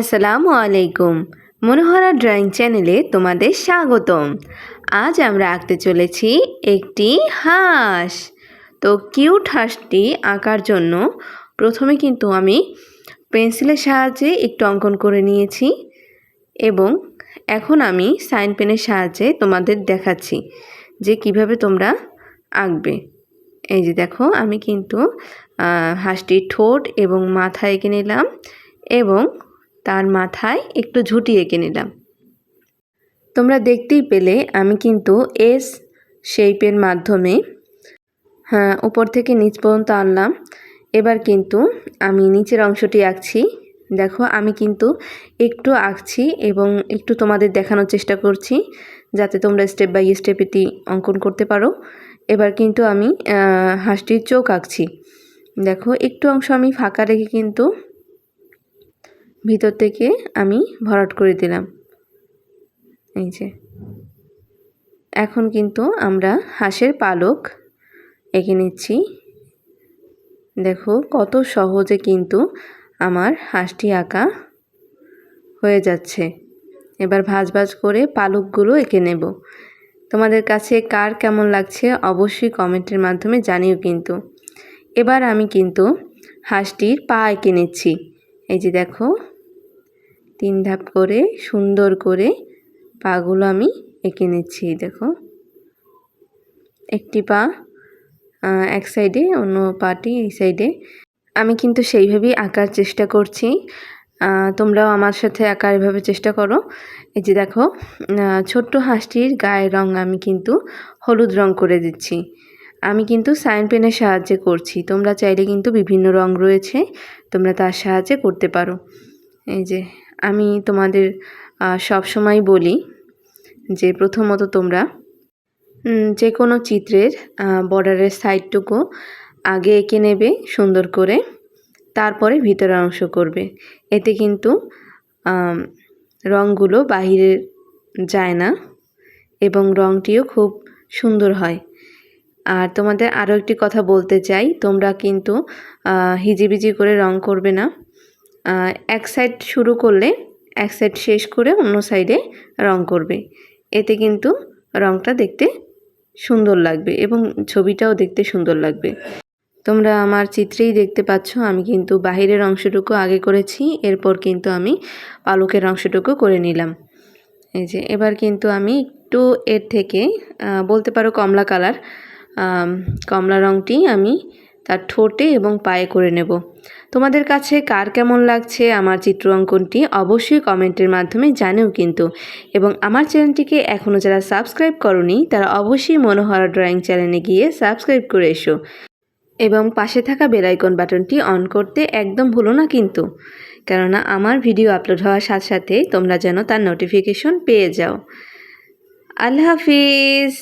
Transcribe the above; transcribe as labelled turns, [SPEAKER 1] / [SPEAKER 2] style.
[SPEAKER 1] আসসালামু আলাইকুম। মনোহরা ড্রয়িং চ্যানেলে তোমাদের স্বাগতম। আজ আমরা আঁকতে চলেছি একটি হাঁস। তো কিউট হাঁসটি আঁকার জন্য প্রথমে কিন্তু আমি পেন্সিলের সাহায্যে একটু অঙ্কন করে নিয়েছি এবং এখন আমি সাইন পেনের সাহায্যে তোমাদের দেখাচ্ছি যে কীভাবে তোমরা আঁকবে। এই যে দেখো, আমি কিন্তু হাঁসটির ঠোঁট এবং মাথা এঁকে নিলাম এবং তার মাথায় একটু ঝুঁটি এঁকে নিলাম। তোমরা দেখতেই পেলে আমি কিন্তু এস শেপের মাধ্যমে হ্যাঁ উপর থেকে নিচ পর্যন্ত আনলাম। এবার কিন্তু আমি নিচের অংশটি আঁকছি। দেখো, আমি কিন্তু একটু আঁকছি এবং একটু তোমাদের দেখানোর চেষ্টা করছি, যাতে তোমরা স্টেপ বাই স্টেপ এটি অঙ্কন করতে পারো। এবার কিন্তু আমি হাঁসটির চোখ আঁকছি। দেখো, একটু অংশ আমি ফাঁকা রেখে কিন্তু ভিতর থেকে আমি ভরাট করে দিলাম। এই যে। এখন কিন্তু আমরা হাঁসের পালক এঁকে নিচ্ছি। দেখো কত সহজে কিন্তু আমার হাঁসটি আঁকা হয়ে যাচ্ছে। এবার ভাজ ভাজ করে পালকগুলো এঁকে নেব। তোমাদের কাছে কার কেমন লাগছে অবশ্যই কমেন্টের মাধ্যমে জানিও কিন্তু। এবার আমি কিন্তু হাঁসটির পা এঁকে নিচ্ছি। এই যে দেখো তিন ধাপ করে সুন্দর করে পাগুলো আমি এঁকে নিচ্ছি, দেখো। একটি পা এক সাইডে, অন্য পাটি এই সাইডে। আমি কিন্তু সেইভাবেই আঁকার চেষ্টা করছি। তোমরাও আমার সাথে আঁকার এভাবে চেষ্টা করো। এই যে দেখো ছোট্ট হাঁসটির গায়ের রং আমি কিন্তু হলুদ রং করে দিচ্ছি। আমি কিন্তু সাইন পেনের সাহায্যে করছি। তোমরা চাইলে কিন্তু বিভিন্ন রং রয়েছে, তোমরা তার সাহায্যে করতে পারো। এই যে আমি তোমাদের সব সময় বলি যে প্রথমত তোমরা যে কোনো চিত্রের বর্ডারের সাইডটুকু আগে এঁকে নেবে সুন্দর করে, তারপরে ভিতরের অংশ করবে। এতে কিন্তু রঙগুলো বাহিরে যায় না এবং রঙটিও খুব সুন্দর হয়। আর তোমাদের আরও একটি কথা বলতে চাই, তোমরা কিন্তু হিজিবিজি করে রং করবে না। এক সাইড শুরু করলে, এক সাইড শেষ করে অন্য সাইডে রং করবে। এতে কিন্তু রংটা দেখতে সুন্দর লাগবে এবং ছবিটাও দেখতে সুন্দর লাগবে। তোমরা আমার চিত্রেই দেখতে পাচ্ছ, আমি কিন্তু বাহিরের অংশটুকু আগে করেছি, এরপর কিন্তু আমি পালকের অংশটুকু করে নিলাম। এই যে, এবার কিন্তু আমি একটু এর থেকে বলতে পারো কমলা কালার কমলা রঙটি আমি তার ঠোঁটে এবং পায়ে করে নেব। তোমাদের কাছে কার কেমন লাগছে আমার চিত্র অঙ্কনটি অবশ্যই কমেন্টের মাধ্যমে জানেও কিন্তু। এবং আমার চ্যানেলটিকে এখনও যারা সাবস্ক্রাইব করনি, তারা অবশ্যই মনোহরা ড্রয়িং চ্যানেলে গিয়ে সাবস্ক্রাইব করে এসো। এবং পাশে থাকা বেলাইকন বাটনটি অন করতে একদম ভুলো না কিন্তু। কেননা আমার ভিডিও আপলোড হওয়ার সাথে সাথে তোমরা যেন তার নোটিফিকেশন পেয়ে যাও। আল্লাহ হাফিজ!